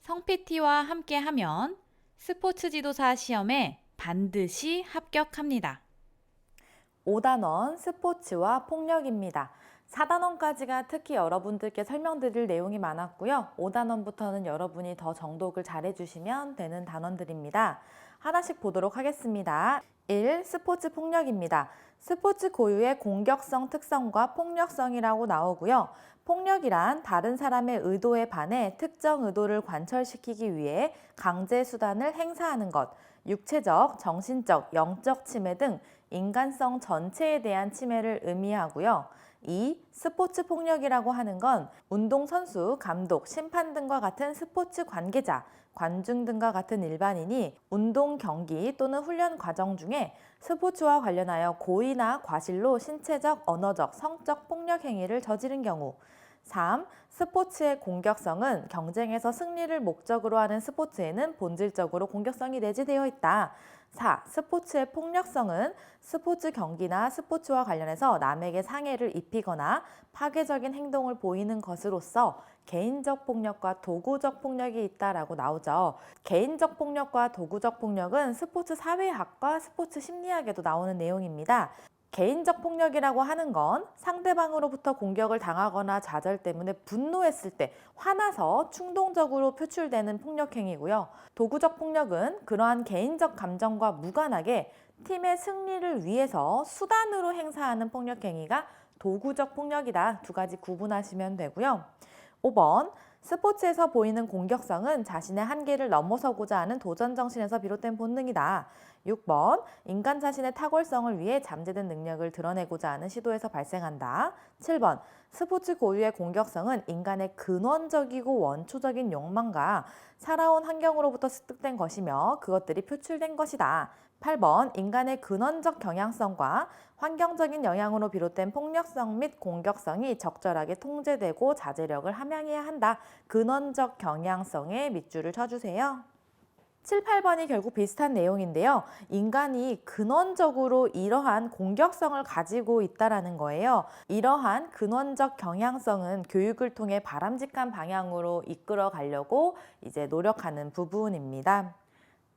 성 PT와 함께 하면 스포츠 지도사 시험에 반드시 합격합니다. 5단원 스포츠와 폭력입니다. 4단원까지가 특히 여러분들께 설명드릴 내용이 많았고요. 5단원부터는 여러분이 더 정독을 잘 해주시면 되는 단원들입니다. 하나씩 보도록 하겠습니다. 1. 스포츠 폭력입니다. 스포츠 고유의 공격성 특성과 폭력성이라고 나오고요. 폭력이란 다른 사람의 의도에 반해 특정 의도를 관철시키기 위해 강제 수단을 행사하는 것, 육체적, 정신적, 영적 침해 등 인간성 전체에 대한 침해를 의미하고요. 2. 스포츠 폭력이라고 하는 건 운동선수, 감독, 심판 등과 같은 스포츠 관계자, 관중 등과 같은 일반인이 운동 경기 또는 훈련 과정 중에 스포츠와 관련하여 고의나 과실로 신체적, 언어적, 성적 폭력 행위를 저지른 경우 3. 스포츠의 공격성은 경쟁에서 승리를 목적으로 하는 스포츠에는 본질적으로 공격성이 내재되어 있다. 4. 스포츠의 폭력성은 스포츠 경기나 스포츠와 관련해서 남에게 상해를 입히거나 파괴적인 행동을 보이는 것으로서 개인적 폭력과 도구적 폭력이 있다라고 나오죠. 개인적 폭력과 도구적 폭력은 스포츠 사회학과 스포츠 심리학에도 나오는 내용입니다. 개인적 폭력이라고 하는 건 상대방으로부터 공격을 당하거나 좌절 때문에 분노했을 때 화나서 충동적으로 표출되는 폭력 행위고요. 도구적 폭력은 그러한 개인적 감정과 무관하게 팀의 승리를 위해서 수단으로 행사하는 폭력 행위가 도구적 폭력이다. 두 가지 구분하시면 되고요. 5번 스포츠에서 보이는 공격성은 자신의 한계를 넘어서고자 하는 도전 정신에서 비롯된 본능이다. 6번 인간 자신의 탁월성을 위해 잠재된 능력을 드러내고자 하는 시도에서 발생한다. 7번 스포츠 고유의 공격성은 인간의 근원적이고 원초적인 욕망과 살아온 환경으로부터 습득된 것이며 그것들이 표출된 것이다. 8번 인간의 근원적 경향성과 환경적인 영향으로 비롯된 폭력성 및 공격성이 적절하게 통제되고 자제력을 함양해야 한다. 근원적 경향성에 밑줄을 쳐주세요. 7, 8번이 결국 비슷한 내용인데요. 인간이 근원적으로 이러한 공격성을 가지고 있다라는 거예요. 이러한 근원적 경향성은 교육을 통해 바람직한 방향으로 이끌어 가려고 이제 노력하는 부분입니다.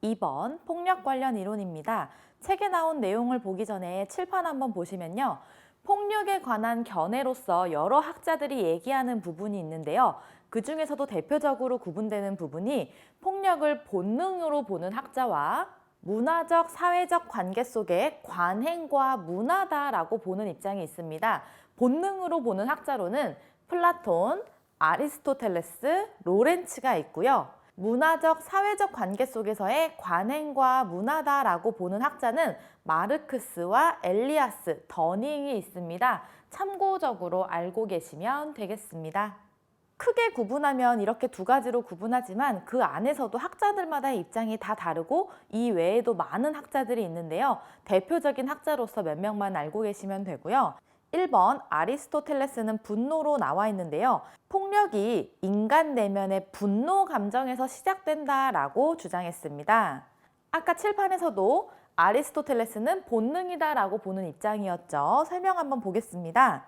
2번 폭력 관련 이론입니다. 책에 나온 내용을 보기 전에 칠판 한번 보시면요. 폭력에 관한 견해로서 여러 학자들이 얘기하는 부분이 있는데요. 그 중에서도 대표적으로 구분되는 부분이 폭력을 본능으로 보는 학자와 문화적, 사회적 관계 속의 관행과 문화다라고 보는 입장이 있습니다. 본능으로 보는 학자로는 플라톤, 아리스토텔레스, 로렌츠가 있고요. 문화적, 사회적 관계 속에서의 관행과 문화다라고 보는 학자는 마르크스와 엘리아스, 더닝이 있습니다. 참고적으로 알고 계시면 되겠습니다. 크게 구분하면 이렇게 두 가지로 구분하지만 그 안에서도 학자들마다의 입장이 다 다르고 이 외에도 많은 학자들이 있는데요. 대표적인 학자로서 몇 명만 알고 계시면 되고요. 1번 아리스토텔레스는 분노로 나와 있는데요. 폭력이 인간 내면의 분노 감정에서 시작된다라고 주장했습니다. 아까 칠판에서도 아리스토텔레스는 본능이다라고 보는 입장이었죠. 설명 한번 보겠습니다.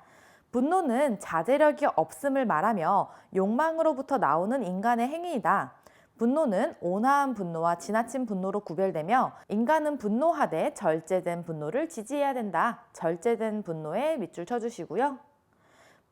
분노는 자제력이 없음을 말하며 욕망으로부터 나오는 인간의 행위이다. 분노는 온화한 분노와 지나친 분노로 구별되며 인간은 분노하되 절제된 분노를 지지해야 된다. 절제된 분노에 밑줄 쳐주시고요.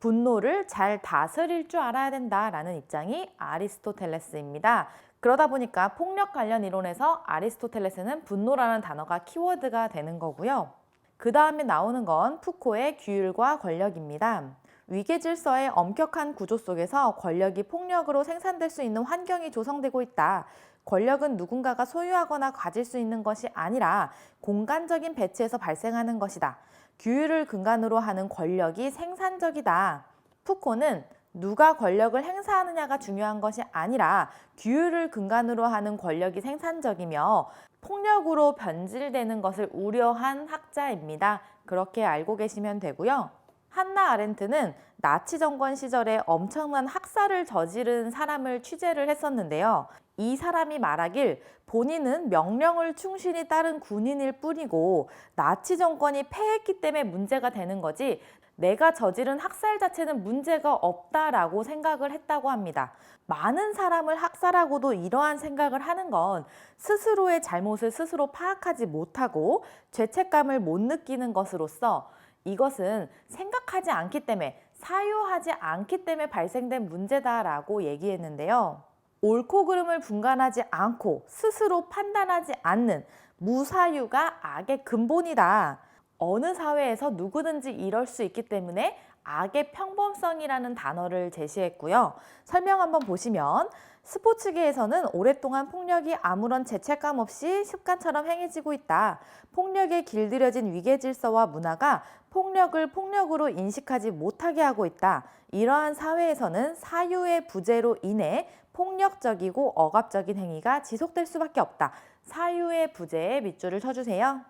분노를 잘 다스릴 줄 알아야 된다라는 입장이 아리스토텔레스입니다. 그러다 보니까 폭력 관련 이론에서 아리스토텔레스는 분노라는 단어가 키워드가 되는 거고요. 그 다음에 나오는 건 푸코의 규율과 권력입니다. 위계 질서의 엄격한 구조 속에서 권력이 폭력으로 생산될 수 있는 환경이 조성되고 있다. 권력은 누군가가 소유하거나 가질 수 있는 것이 아니라 공간적인 배치에서 발생하는 것이다. 규율을 근간으로 하는 권력이 생산적이다. 푸코는 누가 권력을 행사하느냐가 중요한 것이 아니라 규율을 근간으로 하는 권력이 생산적이며 폭력으로 변질되는 것을 우려한 학자입니다. 그렇게 알고 계시면 되고요. 한나 아렌트는 나치 정권 시절에 엄청난 학살을 저지른 사람을 취재를 했었는데요. 이 사람이 말하길 본인은 명령을 충실히 따른 군인일 뿐이고 나치 정권이 패했기 때문에 문제가 되는 거지 내가 저지른 학살 자체는 문제가 없다라고 생각을 했다고 합니다. 많은 사람을 학살하고도 이러한 생각을 하는 건 스스로의 잘못을 스스로 파악하지 못하고 죄책감을 못 느끼는 것으로서 이것은 생각하지 않기 때문에 사유하지 않기 때문에 발생된 문제다라고 얘기했는데요. 옳고 그름을 분간하지 않고 스스로 판단하지 않는 무사유가 악의 근본이다. 어느 사회에서 누구든지 이럴 수 있기 때문에 악의 평범성이라는 단어를 제시했고요. 설명 한번 보시면 스포츠계에서는 오랫동안 폭력이 아무런 죄책감 없이 습관처럼 행해지고 있다. 폭력에 길들여진 위계 질서와 문화가 폭력을 폭력으로 인식하지 못하게 하고 있다. 이러한 사회에서는 사유의 부재로 인해 폭력적이고 억압적인 행위가 지속될 수밖에 없다. 사유의 부재에 밑줄을 쳐주세요.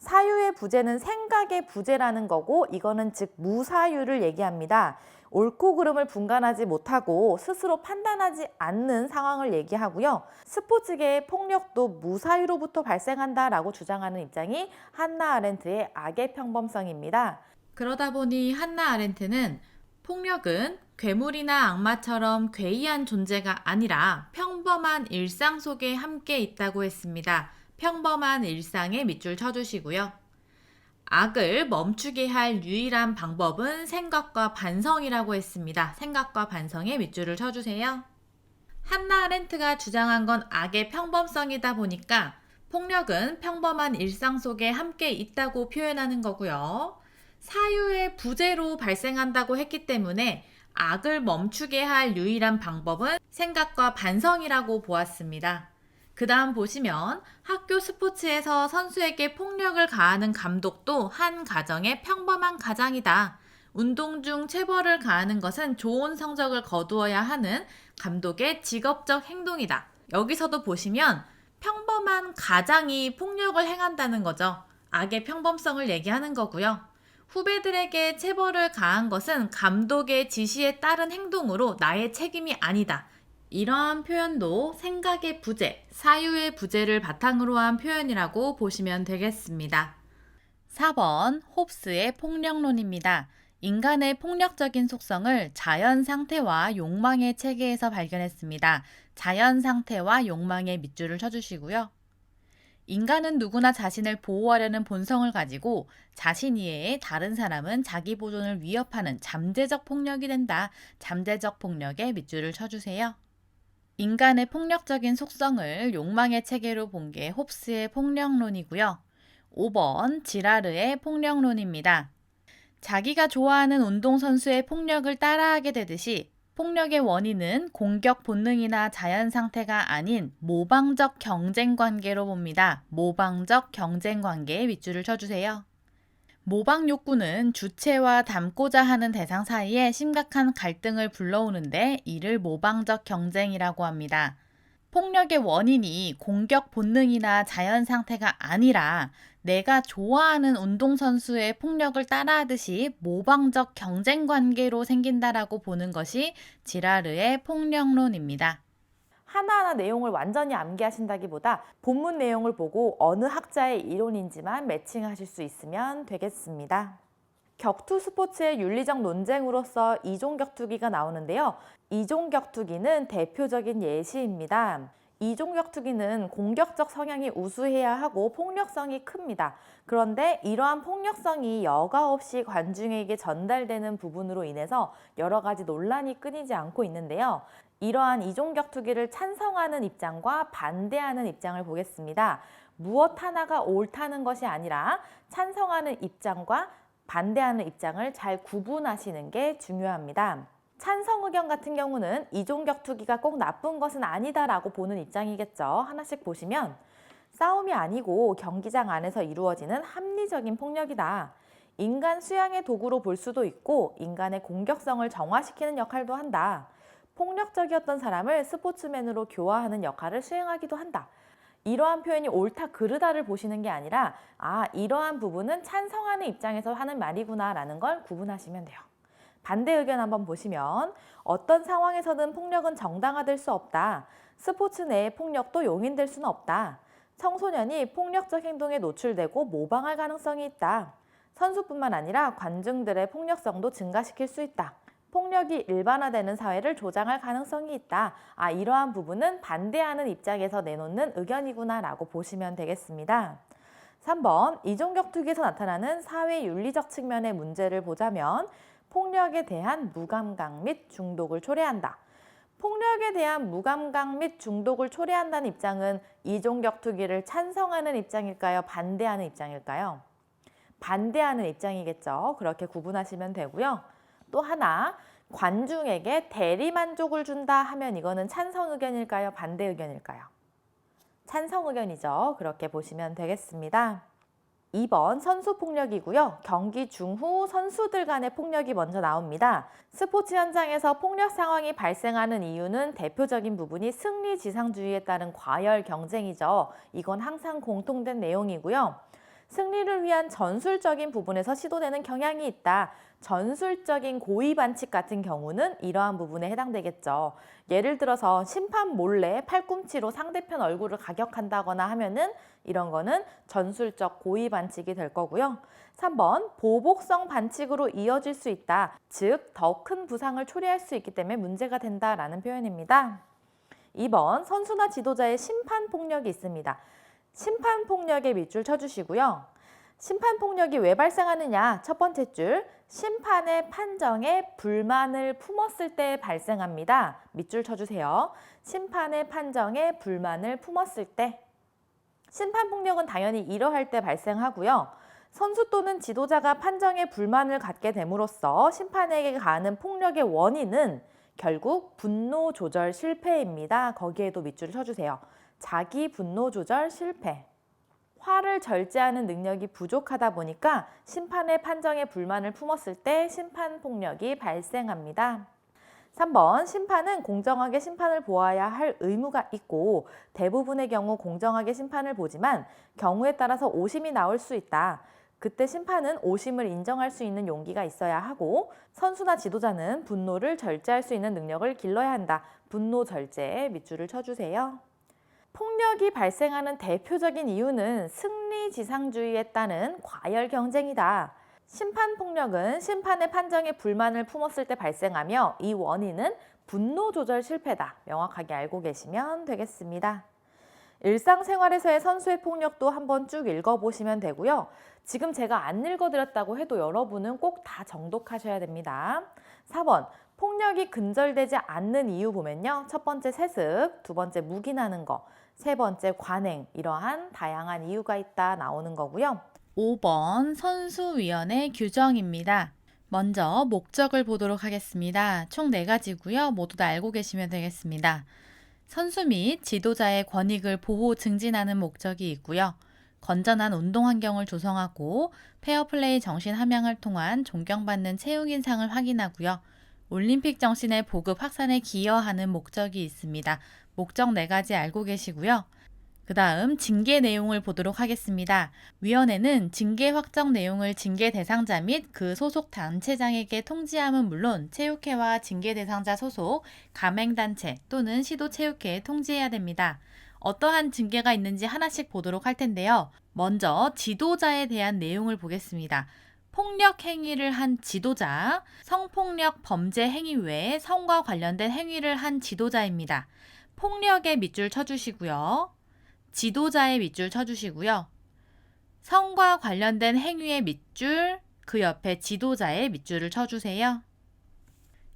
사유의 부재는 생각의 부재라는 거고 이거는 즉 무사유를 얘기합니다. 옳고 그름을 분간하지 못하고 스스로 판단하지 않는 상황을 얘기하고요. 스포츠계의 폭력도 무사유로부터 발생한다라고 주장하는 입장이 한나 아렌트의 악의 평범성입니다. 그러다 보니 한나 아렌트는 폭력은 괴물이나 악마처럼 괴이한 존재가 아니라 평범한 일상 속에 함께 있다고 했습니다. 평범한 일상에 밑줄 쳐주시고요. 악을 멈추게 할 유일한 방법은 생각과 반성이라고 했습니다. 생각과 반성에 밑줄을 쳐주세요. 한나 아렌트가 주장한 건 악의 평범성이다 보니까 폭력은 평범한 일상 속에 함께 있다고 표현하는 거고요. 사유의 부재로 발생한다고 했기 때문에 악을 멈추게 할 유일한 방법은 생각과 반성이라고 보았습니다. 그 다음 보시면 학교 스포츠에서 선수에게 폭력을 가하는 감독도 한 가정의 평범한 가장이다. 운동 중 체벌을 가하는 것은 좋은 성적을 거두어야 하는 감독의 직업적 행동이다. 여기서도 보시면 평범한 가장이 폭력을 행한다는 거죠. 악의 평범성을 얘기하는 거고요. 후배들에게 체벌을 가한 것은 감독의 지시에 따른 행동으로 나의 책임이 아니다. 이러한 표현도 생각의 부재, 사유의 부재를 바탕으로 한 표현이라고 보시면 되겠습니다. 4번 홉스의 폭력론입니다. 인간의 폭력적인 속성을 자연 상태와 욕망의 체계에서 발견했습니다. 자연 상태와 욕망의 밑줄을 쳐주시고요. 인간은 누구나 자신을 보호하려는 본성을 가지고 자신 이외에 다른 사람은 자기 보존을 위협하는 잠재적 폭력이 된다. 잠재적 폭력에 밑줄을 쳐주세요. 인간의 폭력적인 속성을 욕망의 체계로 본 게 홉스의 폭력론이고요. 5번 지라르의 폭력론입니다. 자기가 좋아하는 운동선수의 폭력을 따라하게 되듯이 폭력의 원인은 공격 본능이나 자연 상태가 아닌 모방적 경쟁 관계로 봅니다. 모방적 경쟁 관계에 밑줄을 쳐주세요. 모방 욕구는 주체와 닮고자 하는 대상 사이에 심각한 갈등을 불러오는데 이를 모방적 경쟁이라고 합니다. 폭력의 원인이 공격 본능이나 자연 상태가 아니라 내가 좋아하는 운동선수의 폭력을 따라하듯이 모방적 경쟁 관계로 생긴다라고 보는 것이 지라르의 폭력론입니다. 하나하나 내용을 완전히 암기하신다기보다 본문 내용을 보고 어느 학자의 이론인지만 매칭하실 수 있으면 되겠습니다. 격투 스포츠의 윤리적 논쟁으로서 이종 격투기가 나오는데요. 이종 격투기는 대표적인 예시입니다. 이종 격투기는 공격적 성향이 우수해야 하고 폭력성이 큽니다. 그런데 이러한 폭력성이 여과 없이 관중에게 전달되는 부분으로 인해서 여러 가지 논란이 끊이지 않고 있는데요. 이러한 이종 격 투기를 찬성하는 입장과 반대하는 입장을 보겠습니다. 무엇 하나가 옳다는 것이 아니라 찬성하는 입장과 반대하는 입장을 잘 구분하시는 게 중요합니다. 찬성 의견 같은 경우는 이종 격 투기가 꼭 나쁜 것은 아니다라고 보는 입장이겠죠. 하나씩 보시면 싸움이 아니고 경기장 안에서 이루어지는 합리적인 폭력이다. 인간 수양의 도구로 볼 수도 있고 인간의 공격성을 정화시키는 역할도 한다. 폭력적이었던 사람을 스포츠맨으로 교화하는 역할을 수행하기도 한다. 이러한 표현이 옳다 그르다를 보시는 게 아니라 아 이러한 부분은 찬성하는 입장에서 하는 말이구나 라는 걸 구분하시면 돼요. 반대 의견 한번 보시면 어떤 상황에서든 폭력은 정당화될 수 없다. 스포츠 내의 폭력도 용인될 수는 없다. 청소년이 폭력적 행동에 노출되고 모방할 가능성이 있다. 선수뿐만 아니라 관중들의 폭력성도 증가시킬 수 있다. 폭력이 일반화되는 사회를 조장할 가능성이 있다. 아, 이러한 부분은 반대하는 입장에서 내놓는 의견이구나라고 보시면 되겠습니다. 3번 이종격투기에서 나타나는 사회 윤리적 측면의 문제를 보자면 폭력에 대한 무감각 및 중독을 초래한다. 폭력에 대한 무감각 및 중독을 초래한다는 입장은 이종격투기를 찬성하는 입장일까요? 반대하는 입장일까요? 반대하는 입장이겠죠. 그렇게 구분하시면 되고요. 또 하나 관중에게 대리 만족을 준다 하면 이거는 찬성 의견일까요? 반대 의견일까요? 찬성 의견이죠. 그렇게 보시면 되겠습니다. 2번 선수 폭력이고요. 경기 중후 선수들 간의 폭력이 먼저 나옵니다. 스포츠 현장에서 폭력 상황이 발생하는 이유는 대표적인 부분이 승리 지상주의에 따른 과열 경쟁이죠. 이건 항상 공통된 내용이고요. 승리를 위한 전술적인 부분에서 시도되는 경향이 있다. 전술적인 고의 반칙 같은 경우는 이러한 부분에 해당되겠죠. 예를 들어서 심판 몰래 팔꿈치로 상대편 얼굴을 가격한다거나 하면은 이런 거는 전술적 고의 반칙이 될 거고요. 3번 보복성 반칙으로 이어질 수 있다. 즉, 더 큰 부상을 초래할 수 있기 때문에 문제가 된다라는 표현입니다. 2번 선수나 지도자의 심판 폭력이 있습니다. 심판 폭력에 밑줄 쳐주시고요. 심판 폭력이 왜 발생하느냐? 첫 번째 줄 심판의 판정에 불만을 품었을 때 발생합니다. 밑줄 쳐주세요. 심판의 판정에 불만을 품었을 때 심판 폭력은 당연히 이러할 때 발생하고요. 선수 또는 지도자가 판정에 불만을 갖게 됨으로써 심판에게 가하는 폭력의 원인은 결국 분노 조절 실패입니다. 거기에도 밑줄을 쳐주세요. 자기 분노 조절 실패. 화를 절제하는 능력이 부족하다 보니까 심판의 판정에 불만을 품었을 때 심판 폭력이 발생합니다. 3번 심판은 공정하게 심판을 보아야 할 의무가 있고 대부분의 경우 공정하게 심판을 보지만 경우에 따라서 오심이 나올 수 있다. 그때 심판은 오심을 인정할 수 있는 용기가 있어야 하고 선수나 지도자는 분노를 절제할 수 있는 능력을 길러야 한다. 분노 절제에 밑줄을 쳐주세요. 폭력이 발생하는 대표적인 이유는 승리 지상주의에 따른 과열 경쟁이다. 심판 폭력은 심판의 판정에 불만을 품었을 때 발생하며 이 원인은 분노 조절 실패다. 명확하게 알고 계시면 되겠습니다. 일상생활에서의 선수의 폭력도 한번 쭉 읽어보시면 되고요. 지금 제가 안 읽어드렸다고 해도 여러분은 꼭 다 정독하셔야 됩니다. 4번 폭력이 근절되지 않는 이유 보면요. 첫 번째 세습, 두 번째 묵인하는 거, 세 번째 관행 이러한 다양한 이유가 있다 나오는 거고요. 5번 선수위원회 규정입니다. 먼저 목적을 보도록 하겠습니다. 총 4가지고요. 모두 다 알고 계시면 되겠습니다. 선수 및 지도자의 권익을 보호 증진하는 목적이 있고요. 건전한 운동 환경을 조성하고 페어플레이 정신 함양을 통한 존경받는 채용 인상을 확인하고요. 올림픽 정신의 보급 확산에 기여하는 목적이 있습니다. 목적 4가지 알고 계시고요. 그 다음 징계 내용을 보도록 하겠습니다. 위원회는 징계 확정 내용을 징계 대상자 및 그 소속 단체장에게 통지함은 물론 체육회와 징계 대상자 소속 가맹단체 또는 시도체육회에 통지해야 됩니다. 어떠한 징계가 있는지 하나씩 보도록 할 텐데요. 먼저 지도자에 대한 내용을 보겠습니다. 폭력 행위를 한 지도자, 성폭력 범죄 행위 외에 성과 관련된 행위를 한 지도자입니다. 폭력에 밑줄 쳐주시고요. 지도자의 밑줄 쳐주시고요. 성과 관련된 행위의 밑줄, 그 옆에 지도자의 밑줄을 쳐주세요.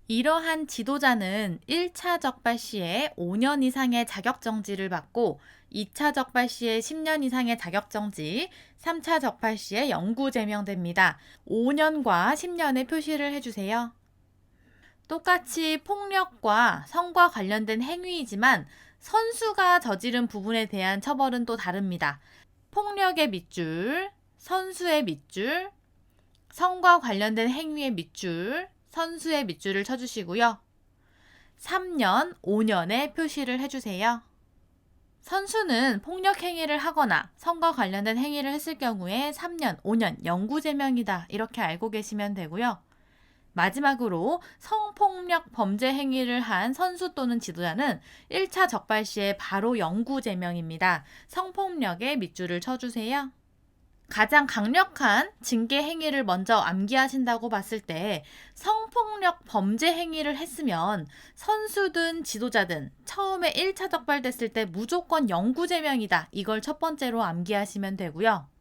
이러한 지도자는 1차 적발 시에 5년 이상의 자격정지를 받고 2차 적발 시에 10년 이상의 자격정지, 3차 적발 시에 영구 제명됩니다. 5년과 10년의 표시를 해주세요. 똑같이 폭력과 성과 관련된 행위이지만 선수가 저지른 부분에 대한 처벌은 또 다릅니다. 폭력의 밑줄, 선수의 밑줄, 성과 관련된 행위의 밑줄, 선수의 밑줄을 쳐주시고요. 3년, 5년의 표시를 해주세요. 선수는 폭력 행위를 하거나 성과 관련된 행위를 했을 경우에 3년, 5년 영구제명이다. 이렇게 알고 계시면 되고요. 마지막으로 성폭력 범죄 행위를 한 선수 또는 지도자는 1차 적발 시에 바로 영구 제명입니다. 성폭력에 밑줄을 쳐주세요. 가장 강력한 징계 행위를 먼저 암기하신다고 봤을 때 성폭력 범죄 행위를 했으면 선수든 지도자든 처음에 1차 적발됐을 때 무조건 영구 제명이다. 이걸 첫 번째로 암기하시면 되고요.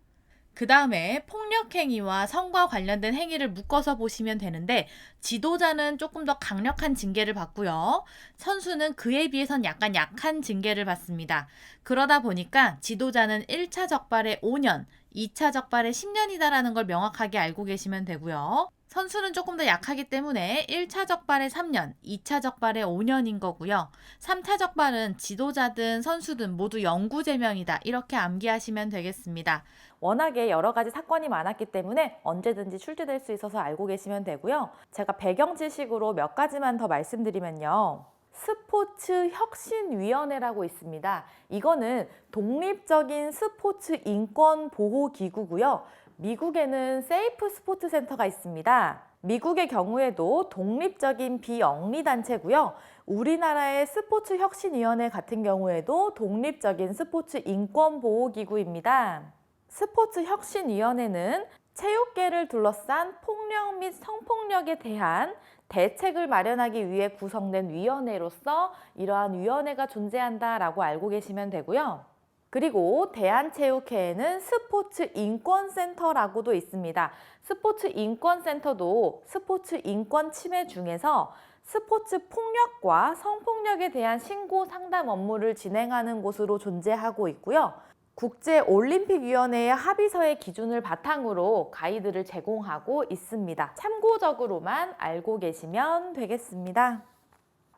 그 다음에 폭력 행위와 성과 관련된 행위를 묶어서 보시면 되는데 지도자는 조금 더 강력한 징계를 받고요. 선수는 그에 비해선 약간 약한 징계를 받습니다. 그러다 보니까 지도자는 1차 적발에 5년, 2차 적발에 10년이다라는 걸 명확하게 알고 계시면 되고요. 선수는 조금 더 약하기 때문에 1차 적발에 3년, 2차 적발에 5년인 거고요. 3차 적발은 지도자든 선수든 모두 영구제명이다. 이렇게 암기하시면 되겠습니다. 워낙에 여러 가지 사건이 많았기 때문에 언제든지 출제될 수 있어서 알고 계시면 되고요. 제가 배경 지식으로 몇 가지만 더 말씀드리면요. 스포츠 혁신위원회라고 있습니다. 이거는 독립적인 스포츠 인권 보호 기구고요. 미국에는 세이프 스포츠 센터가 있습니다. 미국의 경우에도 독립적인 비영리 단체고요. 우리나라의 스포츠 혁신위원회 같은 경우에도 독립적인 스포츠 인권 보호 기구입니다. 스포츠 혁신위원회는 체육계를 둘러싼 폭력 및 성폭력에 대한 대책을 마련하기 위해 구성된 위원회로서 이러한 위원회가 존재한다라고 알고 계시면 되고요. 그리고 대한체육회에는 스포츠 인권센터라고도 있습니다. 스포츠 인권센터도 스포츠 인권 침해 중에서 스포츠 폭력과 성폭력에 대한 신고 상담 업무를 진행하는 곳으로 존재하고 있고요. 국제올림픽위원회의 합의서의 기준을 바탕으로 가이드를 제공하고 있습니다. 참고적으로만 알고 계시면 되겠습니다.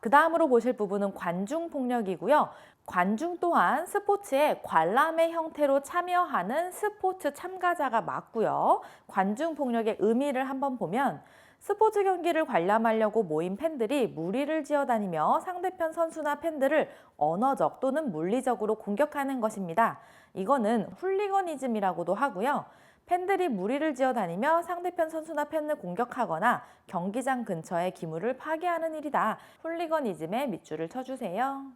그 다음으로 보실 부분은 관중폭력이고요. 관중 또한 스포츠에 관람의 형태로 참여하는 스포츠 참가자가 맞고요. 관중폭력의 의미를 한번 보면 스포츠 경기를 관람하려고 모인 팬들이 무리를 지어 다니며 상대편 선수나 팬들을 언어적 또는 물리적으로 공격하는 것입니다. 이거는 훌리거니즘이라고도 하고요. 팬들이 무리를 지어 다니며 상대편 선수나 팬을 공격하거나 경기장 근처의 기물을 파괴하는 일이다. 훌리거니즘에 밑줄을 쳐주세요.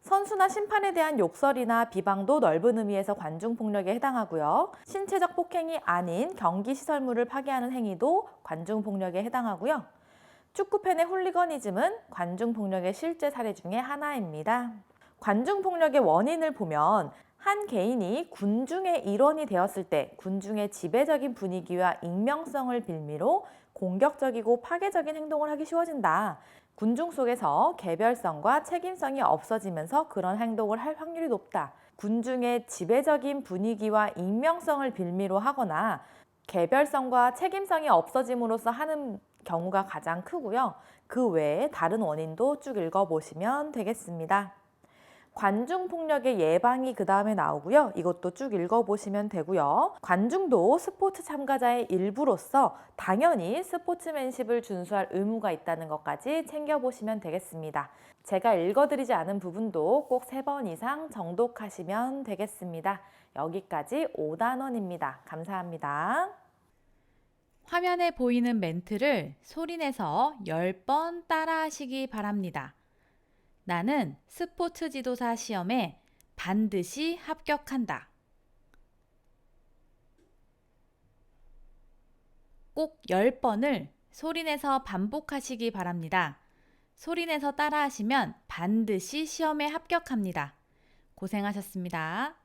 선수나 심판에 대한 욕설이나 비방도 넓은 의미에서 관중 폭력에 해당하고요. 신체적 폭행이 아닌 경기 시설물을 파괴하는 행위도 관중 폭력에 해당하고요. 축구팬의 홀리거니즘은 관중 폭력의 실제 사례 중에 하나입니다. 관중 폭력의 원인을 보면 한 개인이 군중의 일원이 되었을 때 군중의 지배적인 분위기와 익명성을 빌미로 공격적이고 파괴적인 행동을 하기 쉬워진다. 군중 속에서 개별성과 책임성이 없어지면서 그런 행동을 할 확률이 높다. 군중의 지배적인 분위기와 익명성을 빌미로 하거나 개별성과 책임성이 없어짐으로써 하는 경우가 가장 크고요. 그 외에 다른 원인도 쭉 읽어보시면 되겠습니다. 관중 폭력의 예방이 그 다음에 나오고요. 이것도 쭉 읽어보시면 되고요. 관중도 스포츠 참가자의 일부로서 당연히 스포츠맨십을 준수할 의무가 있다는 것까지 챙겨보시면 되겠습니다. 제가 읽어드리지 않은 부분도 꼭 세 번 이상 정독하시면 되겠습니다. 여기까지 5단원입니다. 감사합니다. 화면에 보이는 멘트를 소리내서 10번 따라 하시기 바랍니다. 나는 스포츠 지도사 시험에 반드시 합격한다. 꼭 10번을 소리내서 반복하시기 바랍니다. 소리내서 따라하시면 반드시 시험에 합격합니다. 고생하셨습니다.